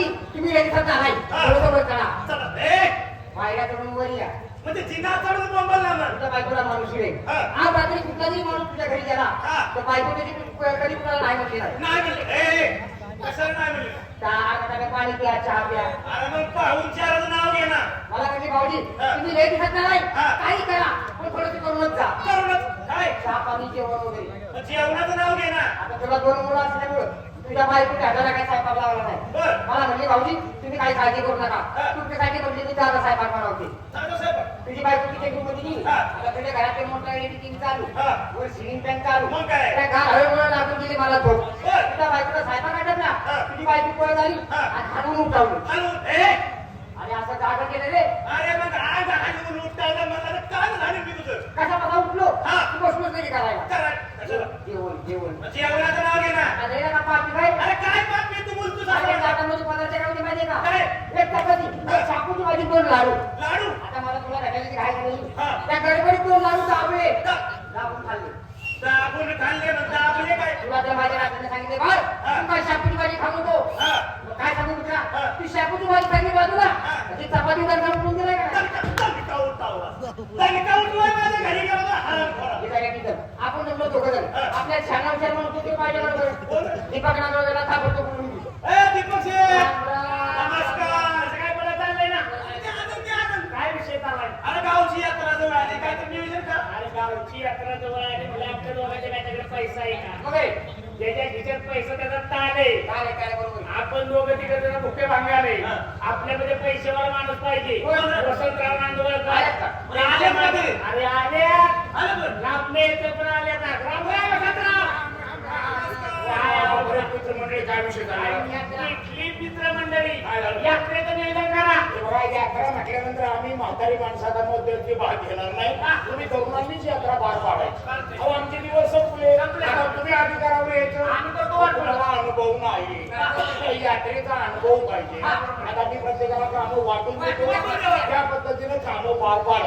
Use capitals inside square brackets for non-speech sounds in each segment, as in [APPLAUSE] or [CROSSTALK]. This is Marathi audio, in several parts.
बाजी तुम्ही रेंजचा नाही. बरोबर करा. पायऱ्या चढून वर या. म्हणजे जिना चढून बोंबल लावणार. तुझ्या बायकोला माणूस येईल हा. आज रात्री कुठलाही माणूस तुझ्या घरी गेला हा. तर बायको त्याची कधी कुणाला नाही म्हटली नाही नाही म्हणले. ए कशाला नाही म्हणले? चहा करा, पाणी प्या चहा प्या. अरे मग पाहून नाव घे ना मला म्हणजे भाऊजी हा. तुम्ही लेट दिसत नाही. हा. काही करा. पण थोडंसं करूनच जा. करूनच. काय? चहा पाणी जेवण वगैरे. जेवणाचं नाव घे ना आता तुला दोन मुलं असल्यामुळं तुझ्या बायकोच्या हाताला काही स्वयंपाक लावला नाही मला म्हणजे भाऊजी तुम्ही काही काळजी करू नका हा. तुमच्यासाठी म्हणजे मी त्याला स्वयंपाक बनवते तुझी बायको तिथे रूममध्ये गेली हा. आता तुझ्या घरात मोठा एडिटिंग चालू. वर सिलिंग फॅन चालू? त्या घा हळूहळू लागून गेली मला झोप. तुझ्या बायकोला स्वयंपाक आटप. ना तुझी बायको पळ झाली. आणि हाडून उठावली चालू ए आणि असं जागा केलं रे अरे मग आज हाणून उठतायला मला तर काल झालं मी तुझं कसा कसा उठलो हा. तू बसलोच नाही करायला करा कशाला जेवण जेवण जेवणाचं नाव घे ना आणि ना पाठी काय अरे काय बातमी तू बोलतो अरे साहेब लाटामध्ये पदार्थ काय होते माहितीये का काय? एक चपाती एक शापूची भाजी दोन लाडू लाडू आता मला तुला भेटायची घाई झाली हा. त्या गडबडीत दोन लाडू दाबले दा- दाबून खाल्ले दाबून खाल्ले ना दाबले काय तुला त्या माझ्या राजाने सांगितले बर हा. तू काय शापूची भाजी खाऊ नको हा मग काय सांगू हा. तुला ती शापूची भाजी खाल्ली बाजूला हा. ती चपाती दर उठून दिलाय का तनका तनका उठावला तनका उठवाय माझ्या घरी गेला तर हाराम खोरा हे काय तिथं. आपण जमलो दोघं जण हा. आपल्या छाना विचार म्हणतो ते पाहिजे कोण? बरोबर दीपक नागवलेला थांबतो म्हणून ए दीपक शेठ राम राम. नमस्कार काय बोला चाललंय ना ते आनंद ते आनंद काय विषय चाललाय अरे गावची यात्रा जवळ आली काय तर नियोजन कर अरे गावची यात्रा जवळ आली म्हणजे आपल्या दोघांच्या माझ्याकडे पैसा आहे का? ज्याच्या खिशात पैसा त्याचा ताण आहे. आपण दोघं तिकडे जरा भुके भांगाले. हा. आपल्यामध्ये पैसेवाला माणूस पाहिजे. वसंतराव ते? अरे आले आलं पण. लांबले येते पण आले आता राम राम वसंतराव काय विषय काय झालं? यात्रेचं नियोजन करा. बघा, यात्रा म्हटल्यानंतर आम्ही म्हातारी माणसाला मध्यस्थी भाग घेणार नाही. तुम्ही तरुणांनीच यात्रा पार पाडायची. अहो आमचे दिवस संपले. तुम्ही अधिकारावर यायचं. आम्ही तर तो तुम्हाला अनुभव नाही. यात्रेचा अनुभव पाहिजे. आता मी प्रत्येकाला कामं वाटून देतो. त्या पद्धतीने कामं पार पाड.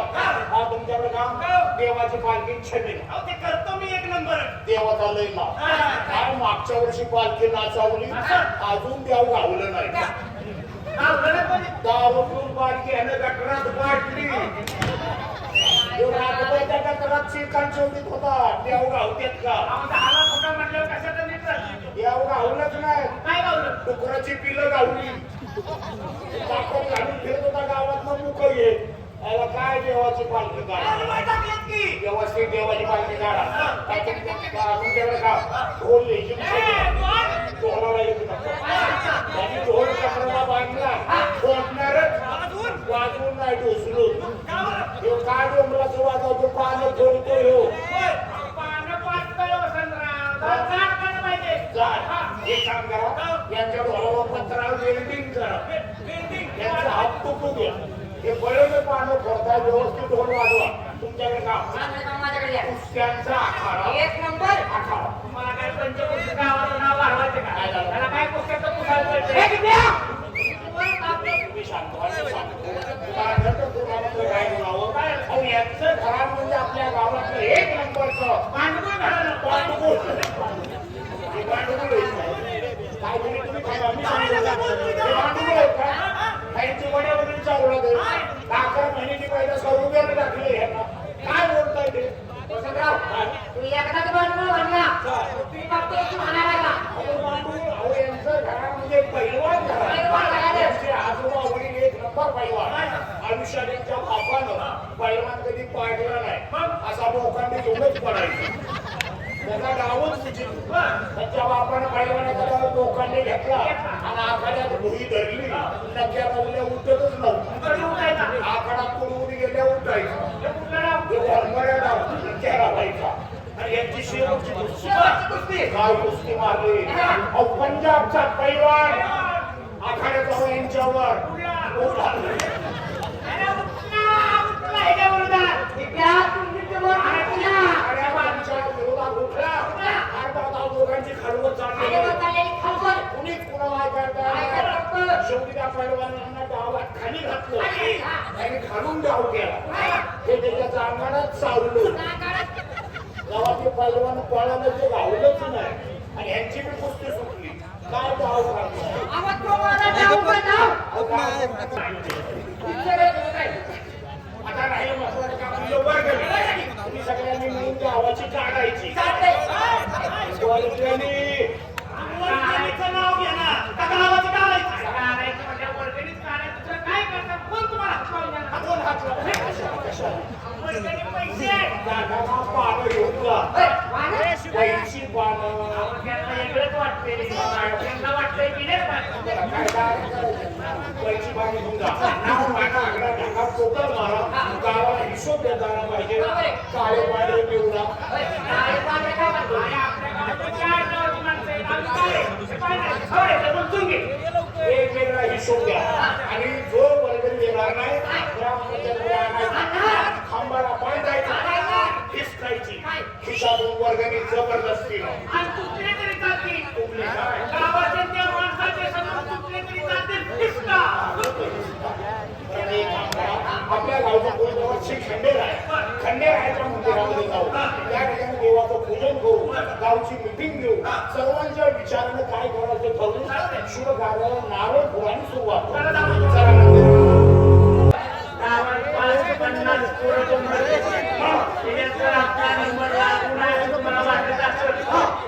हा तुमच्याकडे काम? देवाची पालखी छबी अहो ते करतो मी एक नंबर. देवाचा लय काय मागच्या वर्षी पालखी नाचावली? अजून देव गावलं नाही. दारूतून पालखी ह्यानं गटरात पाडली गटरात शिरकान शोधित होता. देव गावतेत का? आमचा हाला म्हटल्यावर कशाचा देव गावलंच नाही. काय गावलं डुकराची पिलं गावली. ताकद घालून फिरत होता गावात मग मुक येत याला काय देवाची पालखी काढा व्यवस्थित देवाची पालखी काढा का. ढोल ढोलाला येत त्यांनी ढोल कमराला बांधला. फोडणारच वाजवून? नाही ढोसलून काय डोंगराचं वाजवतो? पानं फोडतो ह्यो पानं पातळ वसंतराव जरा जाड पानं पाहिजे जा एक काम करा यांच्या ढोलाला पत्रावर वेल्डिंग करा यांचा हात तुटू द्या हे बळेले पानं फोडताय व्यवस्थित ढोल वाजवा तुमच्याकडे काम. कुस्त्यांचा आखाडा एक नंबर आखाडा तुम्हाला काय पंचकृषी गावाचं नाव वाढवायचं का? त्याला काय पुस्तकं? तुम्ही शांत. तुम्हाला काय यांचं घरात म्हणजे आपल्या गावातलं एक नंबरचं पांडुरंग घराणं. पांडुगुळ. हे पांडुगुळ आहे. काय तुम्ही तुम्ही खावा, मी सांगतो. हे पांडुगुळ आहेत का? खायची वड्या वगैरे चालू लागेल. अकरा महिन्याची पहिला आयुष्यात यांच्या बापानं पैलवान कधी पाडला नाही? असा लोकांनी घेऊनच पडायचा. त्याचा नावच विचित्र त्यांच्या बापानं पैलवानाचा लोकांनी घेतला आणि आखाड्यात भुई धरली नक्या बाजूला उठतच नव्हतं? आखाडात कोण उडी गेल्या उठायचं. डाव त्याला व्हायचा आणि यांची शेवटची कुस्ती. काय कुस्ती. मारली. अहो पंजाबचा पैलवान. आखाड्याचा यांच्यावर. नाही. त्या पैलवानांना डावात खाली घातलं. त्यांनी खालून डाव केला. हे. त्याच्या अंगणात चावलं. ते पैलवान पळालं ते गावलंच नाही आणि ह्यांची बी कुस्ती सुटली. काय डाव डाव आता महत्वाचं काम. तुम्ही सगळ्यांनी मिळून गावाची काढायची. हिशोब घ्या आणि जो वर्ग देणार नाही खांबाला बांधायचं हिसकायची खिशातून वर्गणी आणि तुटले तरी तुटले त्या माणसाचे तुटले तरी हिसका. खंडेर आहे मंदिरामध्ये जाऊ त्या ठिकाणी देवाचं पूजन करू गावची मिटिंग घेऊ सर्वांच्या विचारानं काय करायचं ठरवून शुभ कार्याला नारळ फुलांनी सुरुवात करू. चला मंदिरात. गावात पाच पन्नास पोरं जमले. त्याच्यात जर आपला नंबर कुणाला तुम्हाला वाटत असेल,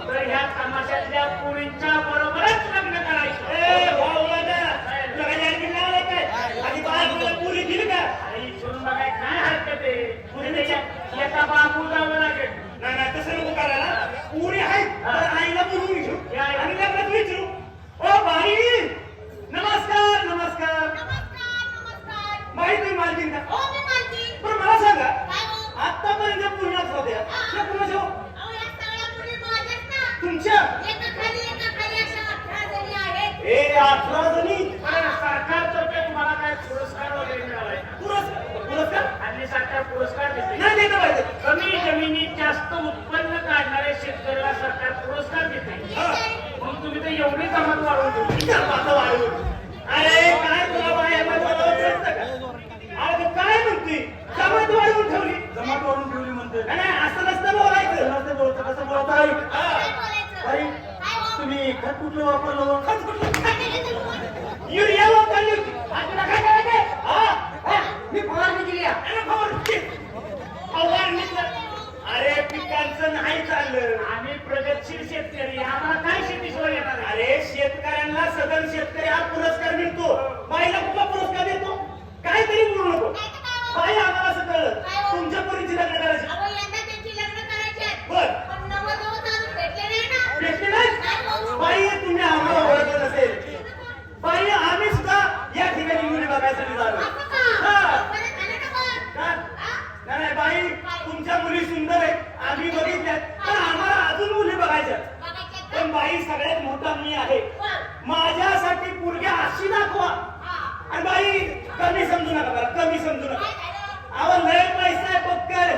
तर ह्या तमाशातल्या पोरींच्या बरोबरच लग्न करायचं. ए भाऊला तुला काय जाहीर केलं आलंय काय आधी बाहेर पुरी दिली का आणि इथून बघाय काय हरकत आहे? पुढे त्याच्यात एका बाबू जावं लागेल. नाही नाही तसं नको करायला पुरी आहेत तर आईला बोलवून घेऊ आणि लग्नात विचारू ओ बाई नमस्कार नमस्कार बाई तुम्ही मालकीन का पण मला सांगा आतापर्यंत पूर्णाच होत्या त्या कुणाच्या हो? तुमच्या ए अठरा जणी पण सरकारतर्फे तुम्हाला काय पुरस्कार वगैरे मिळालाय का? पुरस्कार पुरस्कार हल्ली सरकार पुरस्कार देते नाही देतं पाहिजे कमी जमिनीत जास्त उत्पन्न काढणाऱ्या शेतकऱ्याला सरकार पुरस्कार देते मग तुम्ही तर एवढी जमात वाढवून वाढवून? अरे काय तुला तू काय म्हणते? जमात वाढवून ठेवली. जमात वाढून ठेवली म्हणते. नाही, नाही, असं नसतं बोलायचं. कसं बोलतो कसं बोलतो आई तुम्ही खत कुठलं वापरलं खत कुठलं? युरिया वापरली होती. आज काय? हा? हा? मी फवारणी केली आहे. अरे फवारणी अरे पिकांचं नाही चाललं. आम्ही प्रगतशील शेतकरी. आम्हाला काय शेतीशिवाय येणार आहे? अरे शेतकऱ्यांना सदन शेतकरी हा पुरस्कार मिळतो. बाईला कुठला पुरस्कार देतो? काहीतरी बोलू नको. बाई आम्हाला असं कळलं तुमच्या पोरीची लग्न करायची भेटली नाही बाई तुम्ही आम्हाला ओळखत नसेल बाई आम्ही सुद्धा या ठिकाणी मुली बघायसाठी झालो हा. का? नाही नाही, बाई तुमच्या मुली सुंदर आहेत आम्ही बघितल्यात पण आम्हाला अजून मुली बघायच्या पण बाई सगळ्यात मोठा मी आहे माझ्यासाठी पुरग्या अशी दाखवा आणि बाई कमी समजू नका बरं कमी समजू नका अहो लय पैसा आहे पक्कड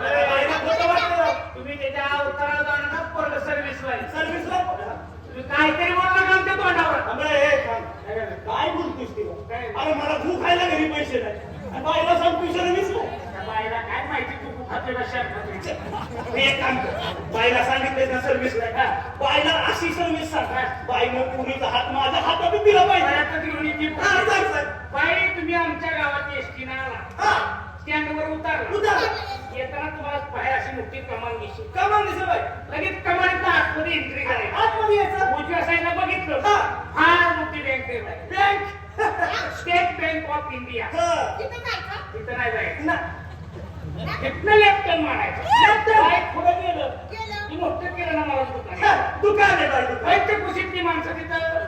अरे बाईला खोटं वाटतं तुम्ही त्याच्या अवताराला जाणार ना पोरग सर्व्हिसला आहे. सर्व्हिसला तुम्ही काहीतरी बोलला का आमच्या तोंडावर अबे, हे थांब. काय बोलतोस ती अरे मला तू खायला घरी पैसे नाही आणि बाईला सांग तू सर्व्हिसला त्या बाईला काय माहिती तू कुठाचे कशा मी एक काम. बाईला सांगितलं ना सर्व्हिस बाईला अशी सर्व्हिस सांग. बाईनं पुरीचा हात माझ्या हातात दिला पाहिजे. हा. बाई तुम्ही आमच्या गावात एसटी ना आला. हा, स्टँडवर उतारला. उतारला. येताना तुम्हाला बाहेर अशी मोठी कमान दिसली. का मग दिसलं बाई. लगेच कमानीत आतमध्ये एंट्री करायची. आतमध्ये यायचं. उजव्या साईडला बघितलं. हा. फार मोठी bank bank state bank of India हा. तिथं नाही जायचं ना. तिथनं लेफ्ट टर्न मारायचं. Left turn. बाई पुढे गेलं. ती मोठं केलं ना मला दुकान. हा, दुकान आहे बाई दुकान. माणसं तिथं.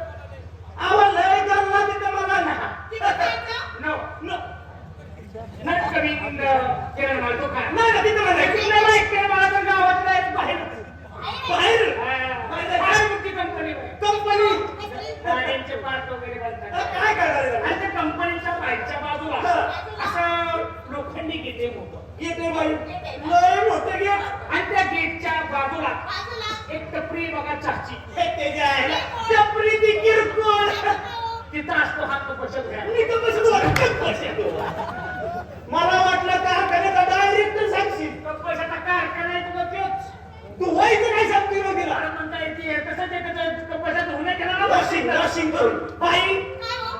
आवा लय गल्ला तिथं मला ना. [LAUGHS] नो. न- नट कमी किरण माल दुकान. नाही ना तिथं किरण गावात जायचं बाहेर. बाहेर. मोठी कंपनी कंपनी. गाड्यांचे पार्ट वगैरे बनतात काय करणार? आणि त्या कंपनीच्या बाहेरच्या बाजूला असं लोखंडी गेटे मोठं. येते बाई. लय मोठं गेट. आणि त्या गेटच्या बाजूला एक टपरी बघा हे आहे टपरी ती किरकोळ. तिथं असतो हात तो मी बसतो. मला वाटलं कारखान्याचा डायरेक्टर सांगशील पैशाचा कारखाना आहे तुझा तोच. तू व्हायचं काय सांगतोय मग तिला? म्हणता येते कसं ते त्याचं. पैसा ना अशी वॉशिंग वॉशिंग करून. बाई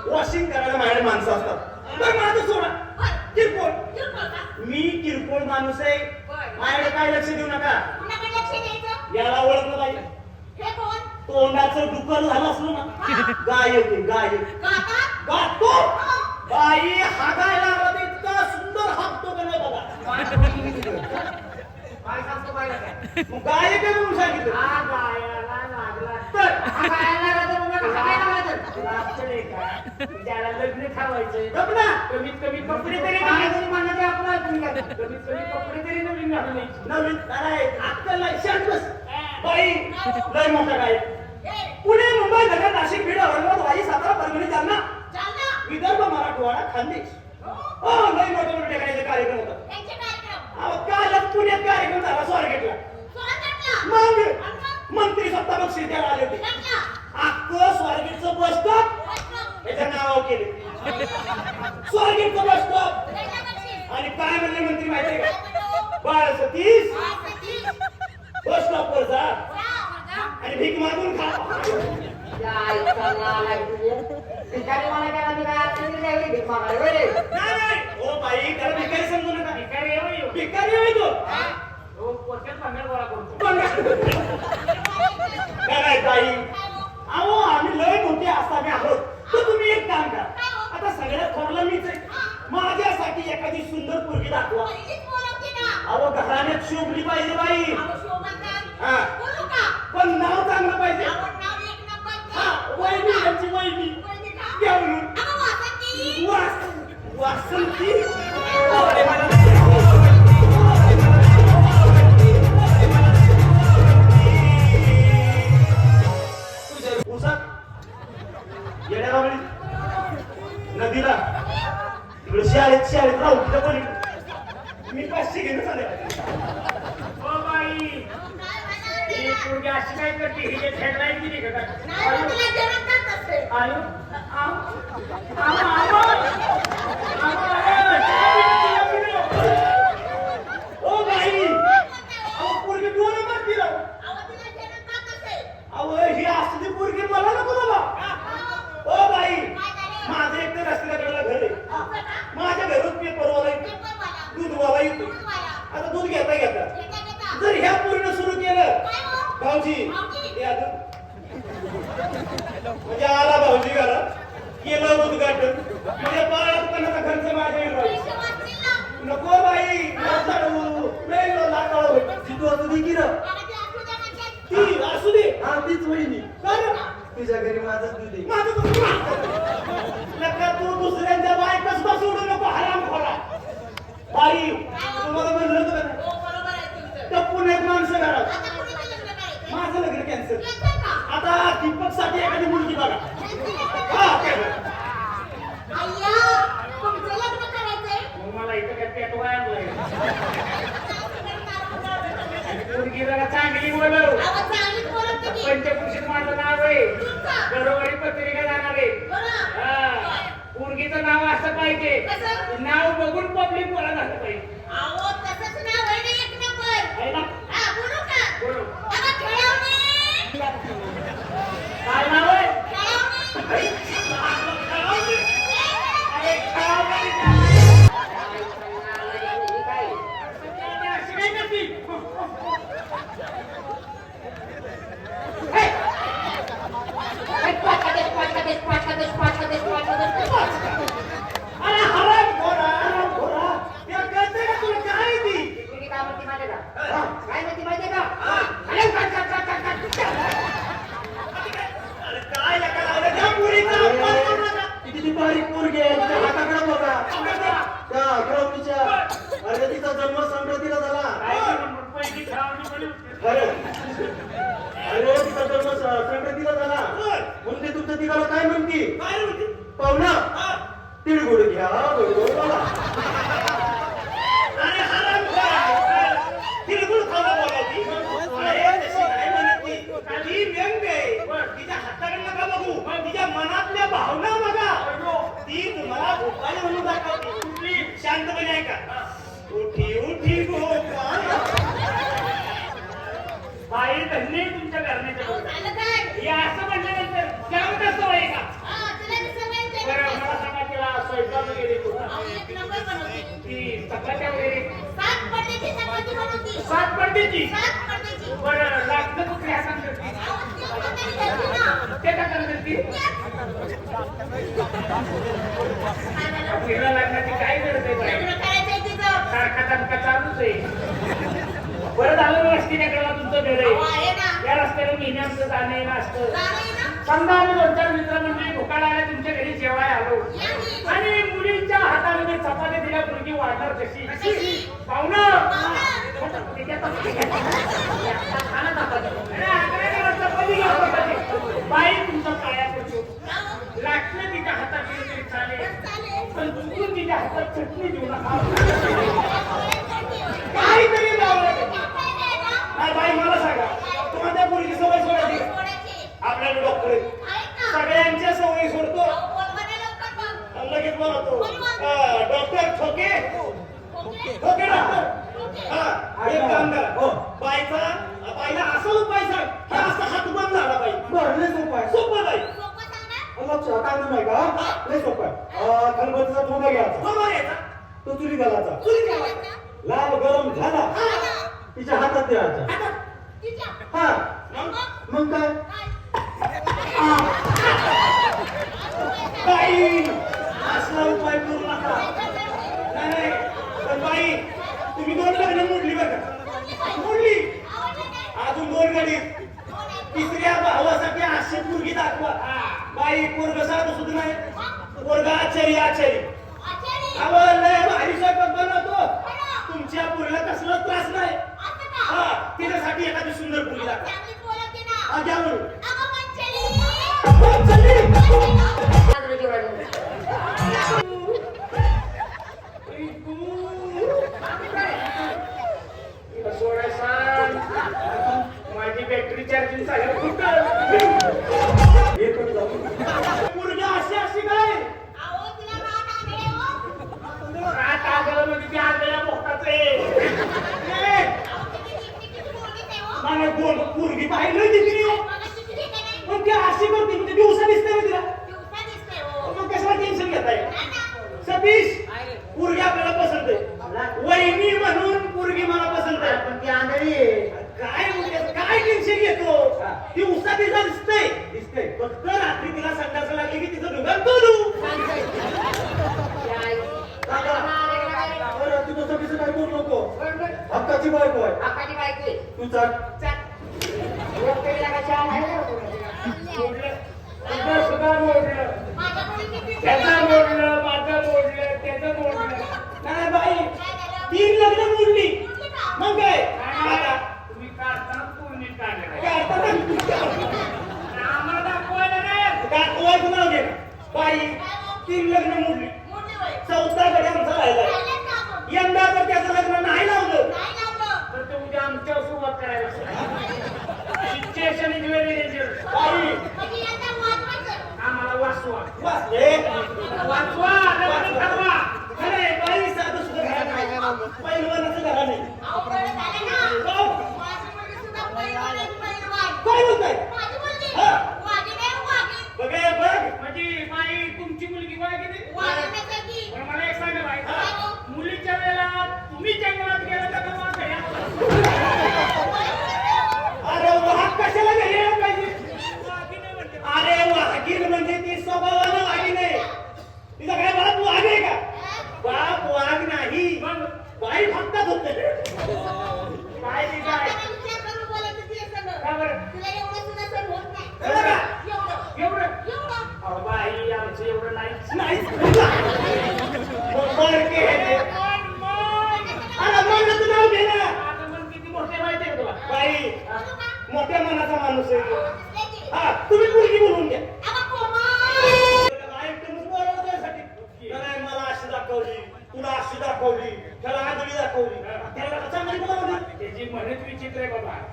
वॉशिंग करायला माझ्याकडे माणसं असतात. बरं माझं सोडा. किरकोळ. मी किरकोळ माणूस आहे. माझ्याकडे काय लक्ष देऊ नका? याला ओळखलं पाहिजे तोंडाचं डुकर झालं असलं ना. गायक आहे गायक गातो. बाई हागायला लागला तर इतका सुंदर हाकतो का नाही बघा? मग गायक आहे म्हणून सांगितलं. हा गायाला लागला. तर हा गायला लागला तर मग हा? तुला अक्कल आहे का ज्याला लग्न ठरवायचंय गप ना कमीत कमी कपडे तरी काय नवीन- आपलं. कमीत कमी कपडे तरी नवीन घालून यायची. नवीन काय शांत बस बाई लय मोठा गायक पुणे मुंबई नगर नाशिक बीड औरंगाबाद वाई सातारा परभणी जालना विदर्भ मराठवाडा खानदेश हो लय मोठे मोठे ठिकाणी कार्यक्रम होतात अहो, कालच पुण्यात कार्यक्रम झाला स्वारगेटला मग मंत्री सत्ता बक्षीस द्यायला आले होते अख्खं स्वारगेटचं बस Nossa, que येतो आता दूध घेता घेता. जर ह्या पूर्ण सुरू केलं भाऊजी हे अजून म्हणजे आला भाऊजी घरात. केलं उद्घाटन. म्हणजे बाळात पणाचा खर्च माझ्या. नको बाई लय लाटाळ होईल जितू असू दे की ती असू दे. हा तीच वहिनी. कर तुझ्या घरी माझं दूध माझं नका तू दुसऱ्यांच्या बायका सुद्धा सोडू नको हराम खोरा बाई तुम्हाला म्हणलं होतं त्या पुण्यात माणसं घरात. माझं लग्न कॅन्सल आता दीपकसाठी एखादी मुलगी बघा. हा मला इथं काय पेटवा आणलंय पोरगी जरा चांगली बोलव पंचकृषीत माझं नाव आहे. घरोघरी पत्रिका जाणार आहे. नाव असं पाहिजे? नाव बघून पब्लिक बोला झालं पाहिजे आहे ना बोलो काय नाव आहे अरे, अरे, खेळावं काय? अशी काय करती? काय पाचकादेश, पाचकादेश, पाचकादेश, पाचकादेश, पाचकादेश, पाचकादेश. अरे हराम खोरा हराम खोरा त्या कळतंय का तुला काय ती ती पोरगी काय म्हणते माहितीये का? काय म्हणते माहितीये का? अरे. अरे काय नका लावलं त्या पुरीचा अपमान करू नका. ती किती बारीक पोरगी आहे. तिच्या हाताकडे बघा. त्या ग्राउंडच्या अरे तिचा जन्म संक्रांतीला झाला. खरं अरे. तिचा जन्म संक्रांतीला झाला. म्हणून ते तुमचं तिघाला काय म्हणती? पाहुणा. तिळगुळ घ्या बनवून दाखवतो कुठली शांतपणे ऐका उठी उठी गोपाल बाई तुमच्या घराण्याच्या हे असं म्हटल्यानंतर त्यावर कसं आहे का बरं मला सात पडद्याची बरं लागलं कुठली हातान त्या का लागण्याची काय गरज आहे सारखा सारखा चालूच आहे. बरं झालं रस्त्याकडे तुमचं घर? आहे या रस्त्याला महिन्याचं जाणं येणं असतं समजा आम्ही दोन चार मित्रमंडळी भोकाला आल्या तुमच्या घरी जेवाय आलो. आणि मुलींच्या हाताने ते चपाती दिल्या मुलगी वाढणार कशी? पाहुणं! बाई तुमचा काळ्या पडतो. लागलं तिच्या हातात पण चुकून तिच्या हातात चटणी देऊ नका. ओके. डॉक्टर. हा एक काम करा. हो. बायचा बायला असा उपाय सांग की असा हात बंद झाला बाई. बरं उपाय सोपं आहे. सोपं बाई नाही का? लय सोपं आहे. खलबत्तीचा ठोका घ्यायचा. बरोबर याचा तो चुली घालायचा. चुली घालायचा? लाल गरम झाला. तिच्या हातात द्यायचा. हा. मग? काय? असला उपाय करू नका. कडे तिसऱ्या भावासाठी अशी मुलगी दाखवा. बाई पोरग साधू सुद्धा नाही पोरग आचारी आचारी आवड नाही भारी स्वयंपाक बनवतो. तुमच्या पोरीला कसला त्रास नाही. हा तिच्यासाठी एखादी सुंदर मुलगी दाखवा. द्या म्हणून पाहिलं तिथे पण त्या अशी करते म्हणजे दिवसा दिसते तिला.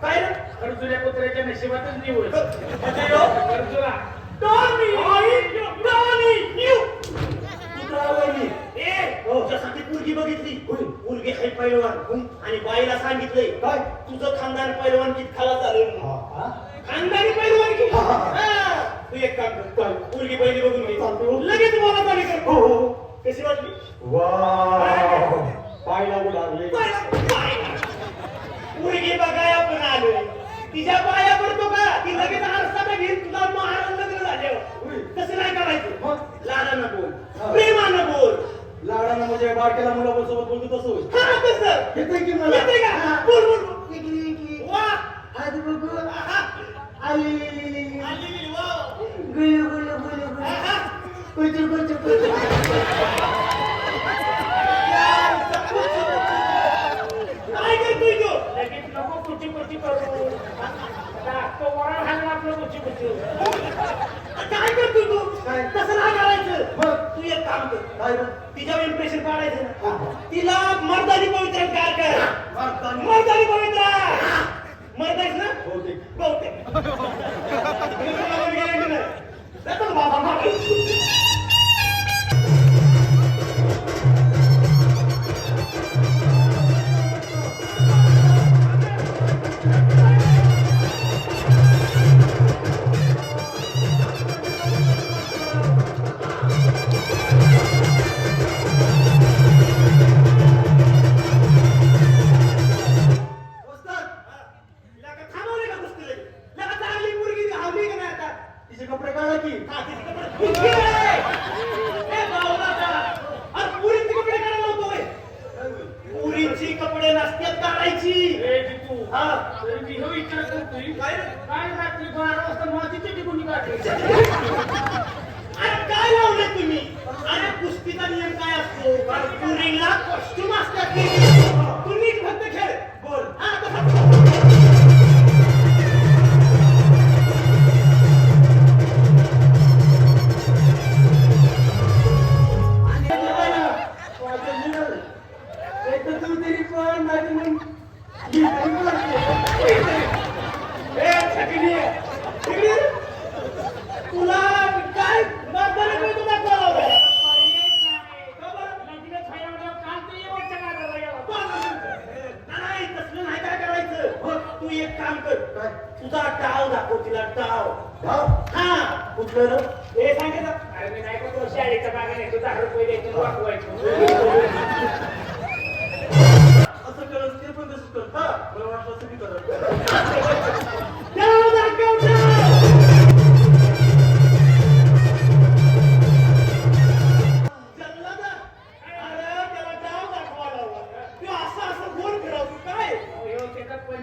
अर्जुन अर्जुन्या पुत्राच्या नशिबातच निवड म्हणजे अर्जुना. बघितली. आणि बाईला सांगितलंय. काय? तुझं खानदान पैलवान किती खाला चालेल खानदानी पैलवान की तू एक काम कर. मुलगी पहिली बघून लगेच मला चालेल हो कशी वाटली? वा पायला उडाले बघाय आपण आलोय. तिच्या पाया पडतो का? ती लगेच आरसा घेईन तुला महाराज लग्न झाल्यावर. तसं नाही करायचं. मग? लाडानं बोल. प्रेमानं बोल. लाडानं म्हणजे बारक्याला मुलासोबत बोलतो तसं होईल. हा तसं. येते की मला? येते का? बोल बोल बोल. इकडे, इकडे. वा. आधी बघू. आहा. आई आली गेली, वा. गुलू गुलू गुलू गुलू आहा. कुचू कुचू कुचू काय करतोय तू लगेच नको कुची कुची करू तो वरण आपलं काय करतोय तू काय? तसं नाही करायचं मग? तू एक काम कर काय? तिच्यावर इम्प्रेशन हा, हा. तिला मर्दानी पवित्र काय कर. मर्दानी पवित्र मर्दाईस ना बहुतेक. बहुतेक [LAUGHS] [LAUGHS] बाबा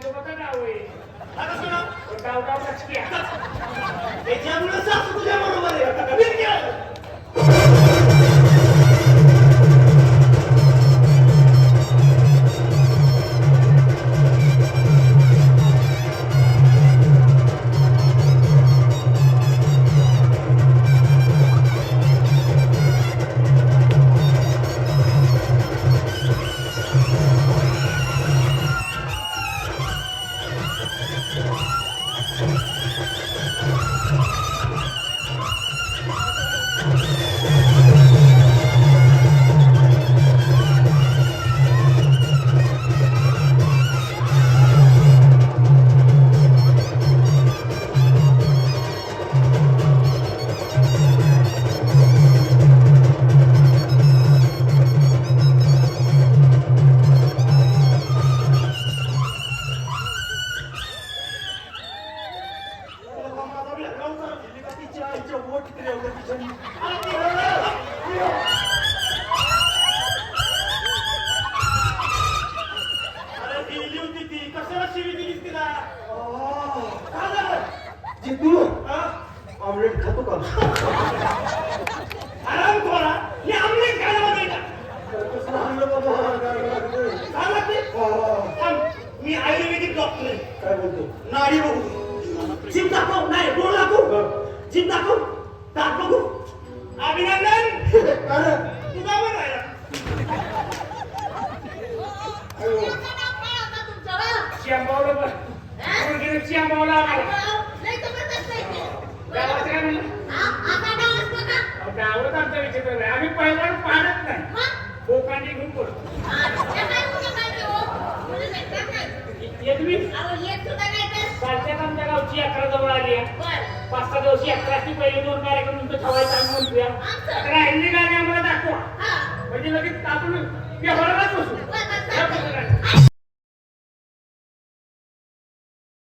आता सुना त्याच्यामुळे सासू तुझ्या बरोबर आहे. आहे काय बोलतो? नाडी बघू. जिम दाखव. नाही डोळ दाखव जिम दाखव. दात बघू. अभिनंदन. अरे. तुझा पण राहिला याचं नाव काय हो? मुलगीने म्हणलं? हा, गावात आमचा विचित्र आहे. आम्ही पहिला पाहत नाही? बोकांडी घेऊन पडतो येतवी कालच्याच आमच्या गावची यात्रा जवळ आली आहे. पाच सहा दिवशी यात्राची पहिले दोन कार्यक्रम तुमचं ठेवायचा आम्ही म्हणतोया. राहिली गाणी आम्हाला दाखवा. म्हणजे लगेच आपण व्यवहारालाच बसू.